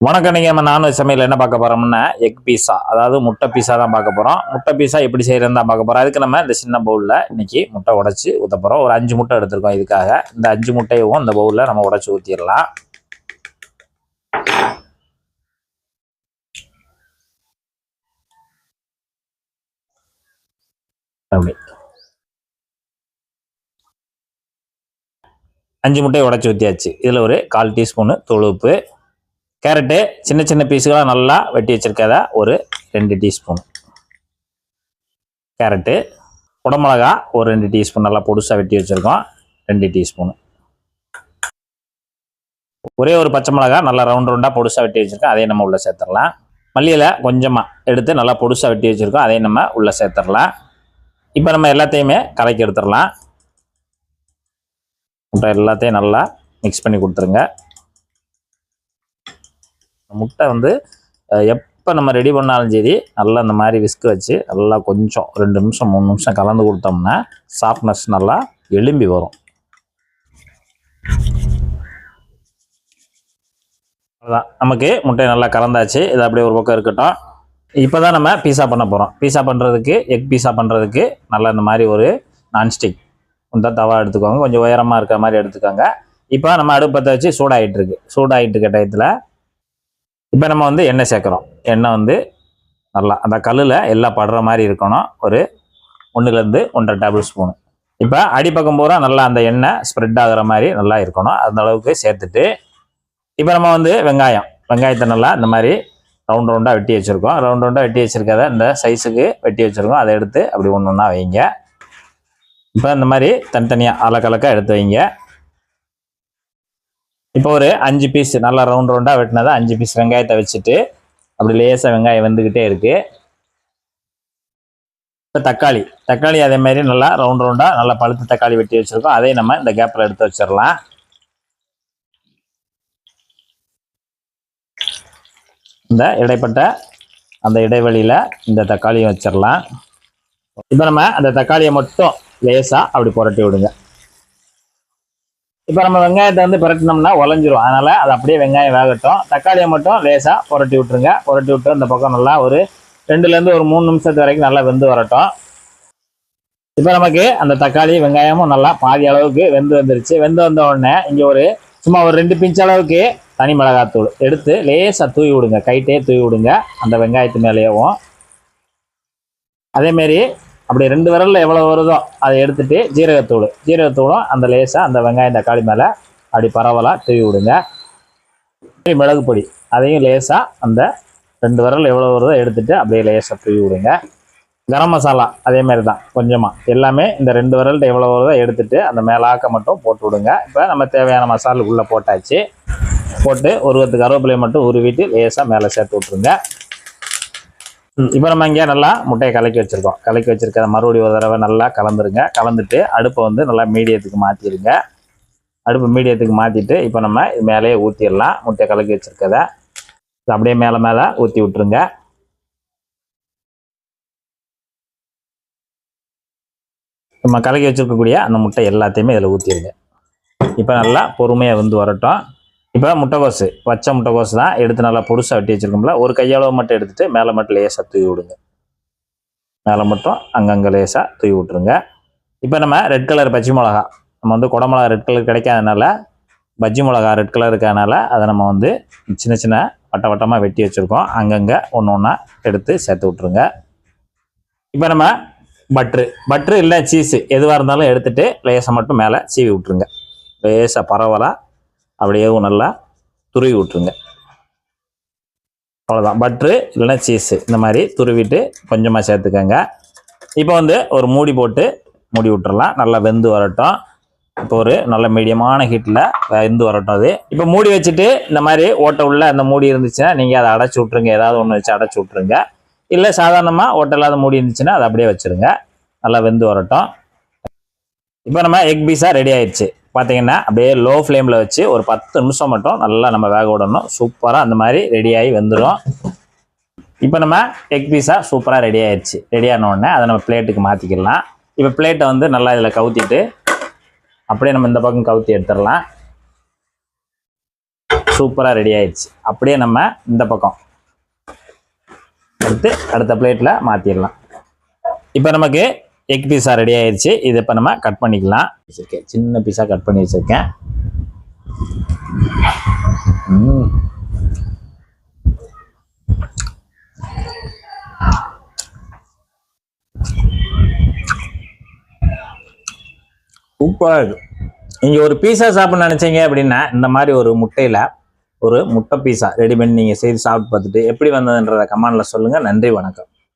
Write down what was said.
வணக்கம் நீங்கள் நம்ம நான்வெஜ் சமையல் என்ன பார்க்க போகிறோம்னா எக் பீஸா அதாவது முட்டை பீஸா தான் பார்க்க போகிறோம் முட்டை பீஸா எப்படி செய்யறதுன்னு தான் பார்க்க போகிறோம் அதுக்கு நம்ம இந்த சின்ன பவுலில் இன்னைக்கு முட்டை உடச்சி ஊற்ற போகிறோம் ஒரு அஞ்சு முட்டை எடுத்துருக்கோம் இதுக்காக. இந்த அஞ்சு முட்டையும் இந்த பவுலில் நம்ம உடச்சி ஊற்றிடலாம் அப்படி. அஞ்சு முட்டையை உடச்சி ஊற்றியாச்சு இதில் ஒரு கால் டீஸ்பூனு தொழுப்பு கேரட்டு சின்ன சின்ன பீஸுகளாக நல்லா வெட்டி வச்சிருக்கத ஒரு ரெண்டு டீஸ்பூன். கேரட்டு குடமிளகா ஒரு ரெண்டு டீஸ்பூன் நல்லா பொடுசாக வெட்டி வச்சுருக்கோம் ரெண்டு டீஸ்பூன். ஒரே ஒரு பச்சை மிளகா நல்லா ரவுண்ட் ரவுண்டாக பொடுசாக வெட்டி வச்சுருக்கோம் அதையும் நம்ம உள்ளே சேர்த்துடலாம். மல்லியில் கொஞ்சமாக எடுத்து நல்லா பொடுசாக வெட்டி வச்சுருக்கோம் அதையும் நம்ம உள்ளே சேர்த்துடலாம். இப்போ நம்ம எல்லாத்தையுமே கலக்கி எடுத்துடலாம். எல்லாத்தையும் நல்லா மிக்ஸ் பண்ணி கொடுத்துருங்க. முட்டை வந்து எப்போ நம்ம ரெடி பண்ணாலும் சரி நல்லா இந்த மாதிரி விஸ்க் வச்சு நல்லா கொஞ்சம் ரெண்டு நிமிஷம் மூணு நிமிஷம் கலந்து கொடுத்தோம்னா சாஃப்ட்னஸ் நல்லா எலும்பி வரும். அதான் நமக்கு முட்டை நல்லா கலந்தாச்சு. இது அப்படியே ஒரு பக்கம் இருக்கட்டும். இப்போ தான் நம்ம பீஸா பண்ண போகிறோம் பீஸா பண்ணுறதுக்கு எக் பீஸா பண்ணுறதுக்கு நல்லா இந்த மாதிரி ஒரு நான்ஸ்டிக் உண்டா தவா எடுத்துக்கோங்க. கொஞ்சம் உயரமாக இருக்கிற மாதிரி எடுத்துக்கோங்க. இப்போ நம்ம அடுப்பத்தை வச்சு சூடாகிட்டு இருக்கு. சூடாகிட்டு இருக்க டயத்தில் இப்போ நம்ம வந்து எண்ணெய் சேர்க்குறோம். எண்ணெய் வந்து நல்லா அந்த கல்லில் எல்லாம் படுற மாதிரி இருக்கணும். ஒரு ஒன்றுலேருந்து ஒன்றரை டேபிள் ஸ்பூனு. இப்போ அடிப்பக்கம் பூரா நல்லா அந்த எண்ணெய் ஸ்ப்ரெட் ஆகுற மாதிரி நல்லா இருக்கணும். அந்த அளவுக்கு சேர்த்துட்டு இப்போ நம்ம வந்து வெங்காயம். வெங்காயத்தை நல்லா இந்த மாதிரி ரவுண்ட் ரவுண்டாக வெட்டி வச்சுருக்கோம். ரவுண்ட் ரவுண்டாக வெட்டி வச்சுருக்கத இந்த சைஸுக்கு வெட்டி வச்சுருக்கோம். அதை எடுத்து அப்படி ஒன்று ஒன்றா வைங்க. இப்போ இந்த மாதிரி தனித்தனியாக அலக்கலக்காக எடுத்து வைங்க. இப்போ ஒரு அஞ்சு பீஸ் நல்லா ரவுண்ட் ரவுண்டாக வெட்டினதை அஞ்சு பீஸ் வெங்காயத்தை வச்சுட்டு அப்படி லேசாக வெங்காயம் வந்துக்கிட்டே இருக்குது இப்போ தக்காளி தக்காளி அதே மாதிரி நல்லா ரவுண்ட் ரவுண்டாக நல்லா பழுத்து தக்காளி வெட்டி வச்சுருக்கோம். அதையும் நம்ம இந்த கேப்பில் எடுத்து வச்சிடலாம். இந்த இடைப்பட்ட அந்த இடைவெளியில் இந்த தக்காளியும் வச்சிடலாம். இப்போ நம்ம அந்த தக்காளியை மட்டும் லேசாக அப்படி புரட்டி விடுங்க. இப்போ நம்ம வெங்காயத்தை வந்து புரட்டினோம்னா உழஞ்சிரும் அதனால் அது அப்படியே வெங்காயம் வேகட்டும். தக்காளியை மட்டும் லேசாக புரட்டி விட்ருங்க புரட்டி விட்டு இந்த பக்கம் நல்லா ஒரு ரெண்டுலேருந்து ஒரு மூணு நிமிஷத்து வரைக்கும் நல்லா வெந்து வரட்டும். இப்போ நமக்கு அந்த தக்காளி வெங்காயமும் நல்லா பாதி அளவுக்கு வெந்து வந்துருச்சு. வெந்து வந்த உடனே இங்கே ஒரு சும்மா ஒரு ரெண்டு பிஞ்ச் அளவுக்கு தனி மிளகாத்தூள் எடுத்து லேசாக தூவி விடுங்க. கைட்டே தூவி விடுங்க. அந்த வெங்காயத்து மேலேயும் அதேமாரி அப்படி ரெண்டு விரலில் எவ்வளோ வருதோ அதை எடுத்துட்டு ஜீரகத்தூள். ஜீரகத்தூளும் அந்த லேசாக அந்த வெங்காயம் தக்காளி மேலே அப்படி பரவலாக தூவி விடுங்க. மிளகு பொடி. அதையும் லேசாக அந்த ரெண்டு விரல் எவ்வளோ வருதோ எடுத்துட்டு அப்படியே லேசாக தூவி விடுங்க. கரம் மசாலா அதே மாதிரி தான் கொஞ்சமாக எல்லாமே இந்த ரெண்டு விரல்கிட்ட எவ்வளோ வருதோ எடுத்துட்டு அந்த மேலாக்க மட்டும் போட்டு விடுங்க. இப்போ நம்ம தேவையான மசாலா உள்ளே போட்டாச்சு. போட்டு உருவத்துக்கு கருவேப்பிலையை மட்டும் உருவிட்டு லேசாக மேலே சேர்த்து விட்ருங்க இப்போ நம்ம இங்கே நல்லா முட்டையை கலக்கி வச்சுருக்கோம். கலக்கி வச்சுருக்க மறுபடியும் ஒரு தடவை நல்லா கலந்துருங்க. கலந்துட்டு அடுப்பை வந்து நல்லா மீடியத்துக்கு மாற்றிடுங்க அடுப்பு மீடியத்துக்கு மாற்றிட்டு இப்போ நம்ம இது மேலேயே ஊற்றிடலாம் முட்டையை கலக்கி வச்சுருக்கத அப்படியே மேலே மேலே ஊற்றி விட்ருங்க நம்ம கலக்கி வச்சுருக்கக்கூடிய அந்த முட்டை எல்லாத்தையுமே இதில் ஊற்றிடுங்க இப்போ நல்லா பொறுமையாக வந்து வரட்டும். இப்போ முட்டைக்கோசு பச்சை முட்டைக்கோசு தான் எடுத்து நல்லா பொடுசாக வெட்டி வச்சுருக்கோம்ல ஒரு கையளவு மட்டும் எடுத்துகிட்டு மேலே மட்டும் லேசாக தூவி விடுங்க. மேலே மட்டும் அங்கங்கே லேசாக தூவி விட்ருங்க இப்போ நம்ம ரெட் கலர் பச்சை மிளகா. நம்ம வந்து குடமிளகா ரெட் கலர் கிடைக்காதனால பஜ்ஜி மிளகா ரெட் கலர் இருக்கிறதுனால அதை நம்ம வந்து சின்ன சின்ன வட்ட வட்டமாக வெட்டி வச்சுருக்கோம். அங்கங்கே ஒன்று ஒன்றா எடுத்து சேர்த்து விட்ருங்க இப்போ நம்ம பட்ரு பட்ரு இல்லை சீஸு எதுவாக இருந்தாலும் எடுத்துகிட்டு லேசாக மட்டும் மேலே சீவி விட்ருங்க லேசாக பரவலாக அப்படியே நல்லா துருவி விட்ருங்க அவ்வளோதான் பட்ரு இல்லைன்னா சீஸு இந்த மாதிரி துருவிட்டு கொஞ்சமாக சேர்த்துக்கோங்க. இப்போ வந்து ஒரு மூடி போட்டு மூடி விட்டுறலாம். நல்லா வெந்து வரட்டும். இப்போ ஒரு நல்ல மீடியமான ஹீட்டில் வெந்து வரட்டும் அது. இப்போ மூடி வச்சுட்டு இந்த மாதிரி ஓட்டை உள்ள அந்த மூடி இருந்துச்சுன்னா நீங்கள் அதை அடைச்சி விட்ருங்க ஏதாவது ஒன்று வச்சு அடைச்சி விட்ருங்க இல்லை சாதாரணமாக ஓட்டை இல்லாத மூடி இருந்துச்சுன்னா அதை அப்படியே வச்சுருங்க. நல்லா வெந்து வரட்டும். இப்போ நம்ம எக் பீஸாக ரெடி ஆயிடுச்சு. பார்த்தீங்கன்னா அப்படியே லோ ஃப்ளேமில் வச்சு ஒரு பத்து நிமிஷம் மட்டும் நல்லா நம்ம வேக விடணும். சூப்பராக அந்த மாதிரி ரெடியாகி வந்துடும் இப்போ நம்ம எக் பீஸா சூப்பராக ரெடி ஆயிடுச்சு. ரெடி ஆனோடனே அதை நம்ம பிளேட்டுக்கு மாற்றிக்கலாம் இப்போ பிளேட்டை வந்து நல்லா இதில் கவுத்திட்டு அப்படியே நம்ம இந்த பக்கம் கவுத்தி எடுத்துடலாம். சூப்பராக ரெடி ஆயிடுச்சு. அப்படியே நம்ம இந்த பக்கம் எடுத்து அடுத்த பிளேட்டில் மாற்றிடலாம் இப்போ நமக்கு எக் பீஸா ரெடி ஆயிடுச்சு இதை இப்போ நம்ம கட் பண்ணிக்கலாம். வச்சிருக்கேன். சின்ன பீஸாக கட் பண்ணி வச்சிருக்கேன். ம். சூப்பராக நீங்கள் ஒரு பீஸா சாப்பிட நினச்சிங்க அப்படின்னா இந்த மாதிரி ஒரு முட்டையில் ஒரு முட்டை பீஸா ரெடி பண்ணி நீங்கள் செய்து சாப்பிட்டு பார்த்துட்டு எப்படி வந்ததுன்றத கமெண்டில் சொல்லுங்கள் நன்றி வணக்கம்.